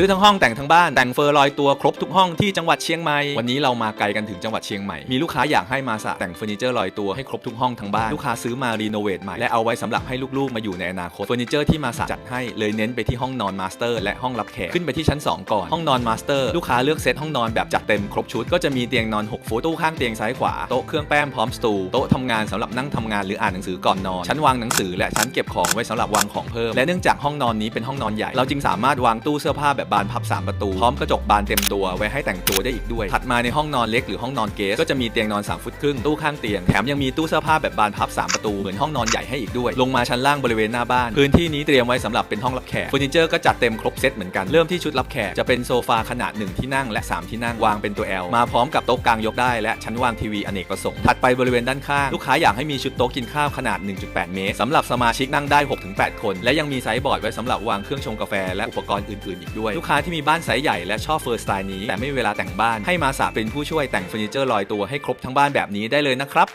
ซื้อทั้งห้องแต่งทั้งบ้านแต่งเฟอร์ลอยตัวครบทุกห้องที่จังหวัดเชียงใหม่วันนี้เรามาไกลกันถึงจังหวัดเชียงใหม่มีลูกค้าอยากให้มาสะแต่งเฟอร์นิเจอร์ลอยตัวให้ครบทุกห้องทั้งบ้านลูกค้าซื้อมารีโนเวทใหม่และเอาไว้สำหรับให้ลูกๆมาอยู่ในอนาคตเฟอร์นิเจอร์ที่มาสะจัดให้เลยเน้นไปที่ห้องนอนมาสเตอร์และห้องรับแขกขึ้นไปที่ชั้น 2 ก่อนห้องนอนมาสเตอร์ลูกค้าเลือกเซตห้องนอนแบบจัดเต็มครบชุดก็จะมีเตียงนอน6ฟุตตู้ข้างเตียงซ้ายขวาโต๊ะเครื่องแป้งพร้อมสตูโต๊ะทำงานสำหรับนั่งทำงานหรืออ่านหนังสือก่อนนอนชั้นวางหนังสือและชั้นเก็บของไว้สำหรับวางของเพิ่มและเนื่องจากห้องนอนนี้เป็นห้องนอนใหญ่เราจึงสามารถวางตู้เสื้อผ้าแบบบานพับสามประตู พร้อมกระจกบานเต็มตัวไว้ให้แต่งตัวได้อีกด้วย ถัดมาในห้องนอนเล็กหรือห้องนอนเกสก็จะมีเตียงนอน 3 ฟุตครึ่งตู้ข้างเตียงแถมยังมีตู้เสื้อผ้าแบบบานพับสามประตูเหมือนห้องนอนใหญ่ให้อีกด้วย ลงมาชั้นล่างบริเวณหน้าบ้าน พื้นที่นี้เตรียมไว้สำหรับเป็นห้องรับแขกเฟอร์นิเจอร์ก็จัดเต็มครบเซตเหมือนกันเริ่มที่ชุดรับแขกจะเป็นโซฟาขนาด1ที่นั่งและ 3 ที่นั่งวางเป็นตัว L มาพร้อมกับโต๊ะกลางยกได้และชั้นวางทีวีอเนกประสงค์ถัดไปบริเวณด้านข้างลูกค้าอยากให้มีชุดโต๊ะกินข้าวขนาด 1.8 เมตรสำหรับสมาชิกนั่งได้ 6-8 คน และยังมีไซส์บอร์ดไว้สำหรับวางเครื่องชงกาแฟและอุปกรณ์อื่นๆ อีกด้วยลูกค้าที่มีบ้านไซส์ใหญ่และชอบเฟอร์สไตล์นี้แต่ไม่มีเวลาแต่งบ้านให้มาสาเป็นผู้ช่วยแต่งเฟอร์นิเจอร์ลอยตัวให้ครบทั้งบ้านแบบนี้ได้เลยนะครับ